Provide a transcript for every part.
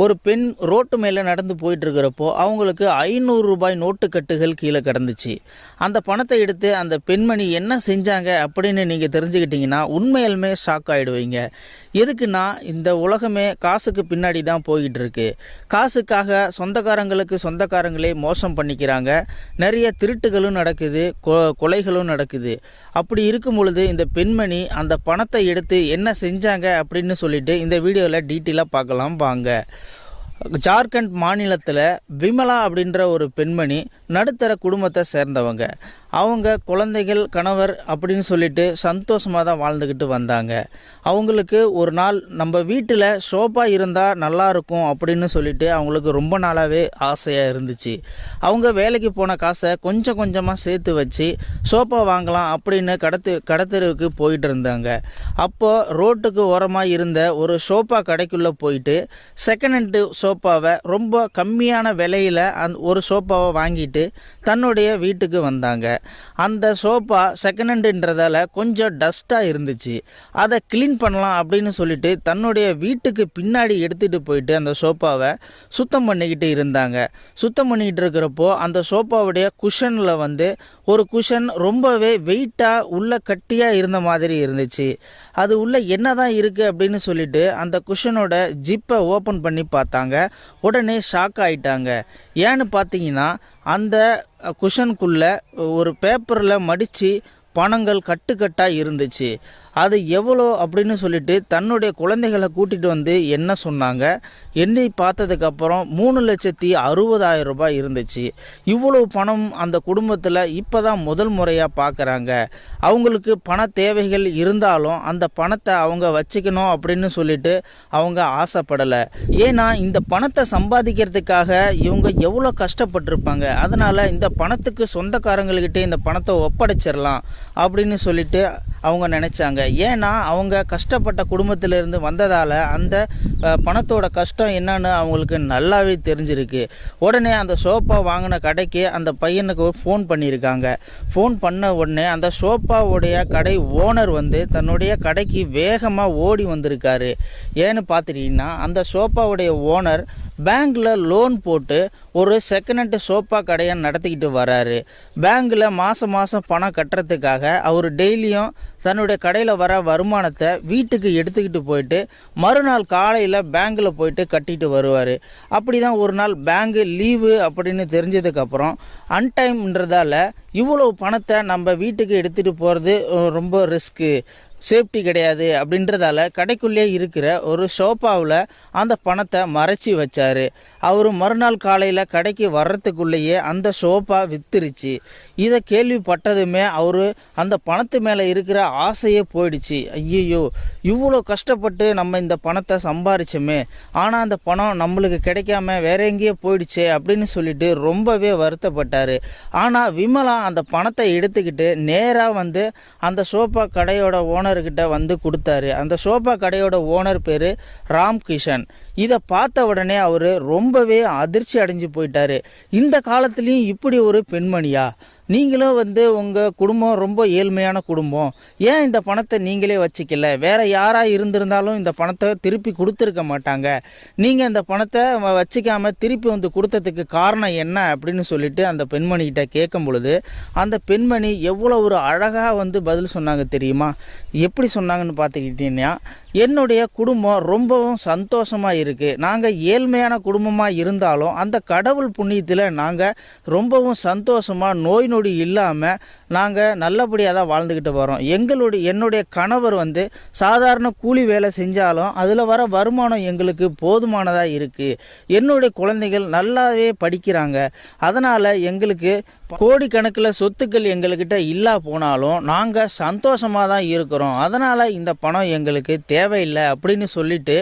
ஒரு பெண் ரோட்டு மேலே நடந்து போயிட்டுருக்கிறப்போ அவங்களுக்கு ஐநூறு ரூபாய் நோட்டுக்கட்டுகள் கீழே கிடந்துச்சு. அந்த பணத்தை எடுத்து அந்த பெண்மணி என்ன செஞ்சாங்க அப்படின்னு நீங்கள் தெரிஞ்சுக்கிட்டிங்கன்னா உண்மையிலுமே ஷாக் ஆகிடுவீங்க எதுக்குன்னா இந்த உலகமே காசுக்கு பின்னாடி தான் போய்கிட்டு இருக்கு காசுக்காக சொந்தக்காரங்களுக்கு சொந்தக்காரங்களே மோசம் பண்ணிக்கிறாங்க. நிறைய திருட்டுகளும் நடக்குது கொ- கொலைகளும் நடக்குது. அப்படி இருக்கும் பொழுது இந்த பெண்மணி அந்த பணத்தை எடுத்து என்ன செஞ்சாங்க அப்படின்னு சொல்லிட்டு இந்த வீடியோவில் டீட்டெயிலாக பார்க்கலாம் வாங்க. ஜார்க்கண்ட் மாநிலத்தில் விமலா அப்படின்ற ஒரு பெண்மணி நடுத்தர குடும்பத்தை சேர்ந்தவங்க. அவங்க குழந்தைகள் கணவர் அப்படின்னு சொல்லிட்டு சந்தோஷமாக தான் வாழ்ந்துக்கிட்டு வந்தாங்க. அவங்களுக்கு ஒரு நாள் நம்ம வீட்டில் சோஃபா இருந்தால் நல்லா இருக்கும் அப்படின்னு சொல்லிட்டு அவங்களுக்கு ரொம்ப நாளாகவே ஆசையாக இருந்துச்சு. அவங்க வேலைக்கு போன காசை கொஞ்சம் கொஞ்சமாக சேர்த்து வச்சு சோஃபா வாங்கலாம் அப்படின்னு கடத்து கடத்தெருவுக்கு போயிட்டு இருந்தாங்க. அப்போது ரோட்டுக்கு ஓரமாக இருந்த ஒரு சோஃபா கடைக்குள்ளே போயிட்டு செகண்ட் ஹேண்டு சோஃபாவை ரொம்ப கம்மியான விலையில் அந் ஒரு சோஃபாவை வாங்கிட்டு தன்னுடைய வீட்டுக்கு வந்தாங்க. அந்த சோஃபா செகண்ட் ஹேண்டுன்றதால கொஞ்சம் டஸ்ட்டாக இருந்துச்சு. அதை க்ளீன் பண்ணலாம் அப்படின்னு சொல்லிட்டு தன்னுடைய வீட்டுக்கு பின்னாடி எடுத்துகிட்டு போயிட்டு அந்த சோஃபாவை சுத்தம் பண்ணிக்கிட்டு இருந்தாங்க. சுத்தம் பண்ணிக்கிட்டு இருக்கிறப்போ அந்த சோஃபாவுடைய குஷனில் வந்து ஒரு குஷன் ரொம்பவே வெயிட்டாக உள்ள கட்டியாக இருந்த மாதிரி இருந்துச்சு. அது உள்ள என்னதான் இருக்குது அப்படின்னு சொல்லிட்டு அந்த குஷனோட ஜிப்பை ஓப்பன் பண்ணி பார்த்தாங்க. உடனே ஷாக் ஆகிட்டாங்க ஏன்னு பார்த்தீங்கன்னா அந்த குஷனுக்குள்ளே ஒரு பேப்பரில் மடித்து பணங்கள் கட்டுக்கட்டாக இருந்துச்சு. அது எவ்வளோ அப்படின்னு சொல்லிட்டு தன்னுடைய குழந்தைகளை கூட்டிகிட்டு வந்து என்ன சொன்னாங்க? என்னை பார்த்ததுக்கப்புறம் மூணு லட்சத்தி அறுபதாயிரம் ரூபாய் இருந்துச்சு. இவ்வளோ பணம் அந்த குடும்பத்தில் இப்போ தான் முதல் முறையாக பார்க்குறாங்க அவங்களுக்கு பண தேவைகள் இருந்தாலும் அந்த பணத்தை அவங்க வச்சுக்கணும் அப்படின்னு சொல்லிட்டு அவங்க ஆசைப்படலை. ஏன்னா இந்த பணத்தை சம்பாதிக்கிறதுக்காக இவங்க எவ்வளோ கஷ்டப்பட்டிருப்பாங்க. அதனால் இந்த பணத்துக்கு சொந்தக்காரங்கள்கிட்ட இந்த பணத்தை ஒப்படைச்சிடலாம் அப்படின்னு சொல்லிட்டு அவங்க நினச்சாங்க. ஏன்னா அவங்க கஷ்டப்பட்ட குடும்பத்திலேருந்து வந்ததால் அந்த பணத்தோட கஷ்டம் என்னன்னு அவங்களுக்கு நல்லாவே தெரிஞ்சிருக்கு. உடனே அந்த சோஃபா வாங்கின கடைக்கு அந்த பையனுக்கு ஃபோன் பண்ணியிருக்காங்க. ஃபோன் பண்ண உடனே அந்த சோஃபாவுடைய கடை ஓனர் வந்து தன்னுடைய கடைக்கு வேகமாக ஓடி வந்திருக்காரு. ஏன்னு பார்த்துட்டீங்கன்னா அந்த சோஃபாவுடைய ஓனர் பேங்க்கில் லோன் போட்டு ஒரு செகண்ட் ஹேண்டு சோஃபா கடையை நடத்திக்கிட்டு வராரு. பேங்க்கில் மாதம் மாதம் பணம் கட்டுறதுக்காக அவர் டெய்லியும் தன்னுடைய கடையில் வர வருமானத்தை வீட்டுக்கு எடுத்துக்கிட்டு போயிட்டு மறுநாள் காலையில் பேங்க்கில் போயிட்டு கட்டிட்டு வருவார். அப்படி தான் ஒரு நாள் பேங்கு லீவு அப்படின்னு தெரிஞ்சதுக்கப்புறம் அன்டைம்ன்றதால இவ்வளோ பணத்தை நம்ம வீட்டுக்கு எடுத்துகிட்டு போகிறது ரொம்ப ரிஸ்க்கு சேஃப்டி கிடையாது அப்படின்றதால கடைக்குள்ளே இருக்கிற ஒரு சோஃபாவில் அந்த பணத்தை மறைச்சி வச்சார். அவர் மறுநாள் காலையில் கடைக்கு வர்றதுக்குள்ளேயே அந்த சோஃபா வித்துருச்சு. இதை கேள்விப்பட்டதுமே அவர் அந்த பணத்து மேலே இருக்கிற ஆசையே போயிடுச்சு. ஐயையோ இவ்வளோ கஷ்டப்பட்டு நம்ம இந்த பணத்தை சம்பாரிச்சோமே. ஆனால் அந்த பணம் நம்மளுக்கு கிடைக்காம வேற எங்கேயோ போயிடுச்சே அப்படின்னு சொல்லிட்டு ரொம்பவே வருத்தப்பட்டார். ஆனால் விமலா அந்த பணத்தை எடுத்துக்கிட்டு நேராக வந்து அந்த சோஃபா கடையோட ஓனர் ஓனர்கிட்ட வந்து கொடுத்தாரு. அந்த சோஃபா கடையோட ஓனர் பேர் ராம் கிஷன். இதை பார்த்த உடனே அவர் ரொம்பவே அதிர்ச்சி அடைஞ்சு போயிட்டாரு. இந்த காலத்துலேயும் இப்படி ஒரு பெண்மணியா? நீங்களும் வந்து உங்கள் குடும்பம் ரொம்ப ஏழ்மையான குடும்பம். ஏன் இந்த பணத்தை நீங்களே வச்சுக்கல? வேறு யாராக இருந்திருந்தாலும் இந்த பணத்தை திருப்பி கொடுத்துருக்க மாட்டாங்க. நீங்கள் இந்த பணத்தை வ- திருப்பி வந்து கொடுத்ததுக்கு காரணம் என்ன அப்படின்னு சொல்லிட்டு அந்த பெண்மணிகிட்ட கேட்கும் பொழுது அந்த பெண்மணி எவ்வளோ ஒரு அழகாக வந்து பதில் சொன்னாங்க தெரியுமா? எப்படி சொன்னாங்கன்னு பார்த்துக்கிட்டீங்கன்னா என்னுடைய குடும்பம் ரொம்பவும் சந்தோஷமாக இருக்குது நாங்கள் ஏழ்மையான குடும்பமாக இருந்தாலும் அந்த கடவுள் புண்ணியத்தில் நாங்கள் ரொம்பவும் சந்தோஷமாக நோய் நொடி அப்படி இல்லாமல் நாங்கள் நல்லபடியாக தான் வாழ்ந்துக்கிட்டு வரோம். எங்களுடைய என்னுடைய கணவர் வந்து சாதாரண கூலி வேலை செஞ்சாலும் அதில் வர வருமானம் எங்களுக்கு போதுமானதாக இருக்குது என்னுடைய குழந்தைகள் நல்லாவே படிக்கிறாங்க. அதனால் எங்களுக்கு கோடிக்கணக்கில் சொத்துக்கள் எங்கள்கிட்ட இல்லா போனாலும் நாங்கள் சந்தோஷமாக தான் இருக்கிறோம். அதனால் இந்த பணம் எங்களுக்கு தேவையில்லை அப்படின்னு சொல்லிட்டு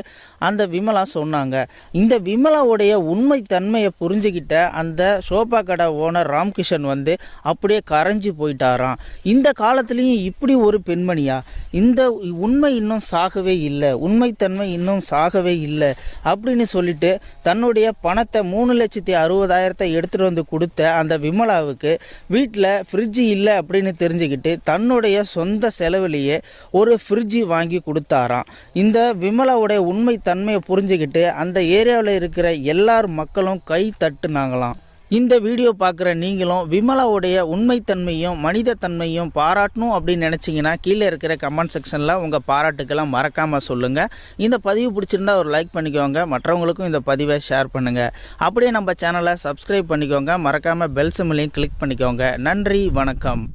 அந்த விமலா சொன்னாங்க. இந்த விமலாவுடைய உண்மை தன்மையை புரிஞ்சுக்கிட்ட அந்த சோபா கடை ஓனர் ராம்கிஷன் வந்து அப்படியே கரைஞ்சி போயிட்டு போயிட்டாராம் இந்த காலத்துலேயும் இப்படி ஒரு பெண்மணியா? இந்த உண்மை இன்னும் சாகவே இல்லை. உண்மைத்தன்மை இன்னும் சாகவே இல்லை. அப்படின்னு சொல்லிட்டு தன்னுடைய பணத்தை மூணு லட்சத்தி அறுபதாயிரத்தை எடுத்துகிட்டு வந்து கொடுத்த அந்த விமலாவுக்கு வீட்டில் ஃப்ரிட்ஜு இல்லை அப்படின்னு தெரிஞ்சுக்கிட்டு தன்னுடைய சொந்த செலவுலேயே ஒரு ஃப்ரிட்ஜு வாங்கி கொடுத்தாராம். இந்த விமலாவுடைய உண்மை தன்மையை புரிஞ்சுக்கிட்டு அந்த ஏரியாவில் இருக்கிற எல்லார் மக்களும் கை தட்டுனாங்களாம். இந்த வீடியோ பார்க்குற நீங்களும் விமலாவுடைய உண்மைத்தன்மையும் மனிதத்தன்மையும் பாராட்டணும் அப்படின்னு நினச்சிங்கன்னா கீழே இருக்கிற கமெண்ட் செக்ஷனில் உங்கள் பாராட்டுக்கெல்லாம் மறக்காமல் சொல்லுங்கள் இந்த பதிவு பிடிச்சிருந்தா ஒரு லைக் பண்ணிக்கோங்க. மற்றவங்களுக்கும் இந்த பதிவை ஷேர் பண்ணுங்கள் அப்படியே நம்ம சேனலை சப்ஸ்கிரைப் பண்ணிக்கோங்க. மறக்காமல் பெல் சிம்லையும் கிளிக் பண்ணிக்கோங்க. நன்றி வணக்கம்.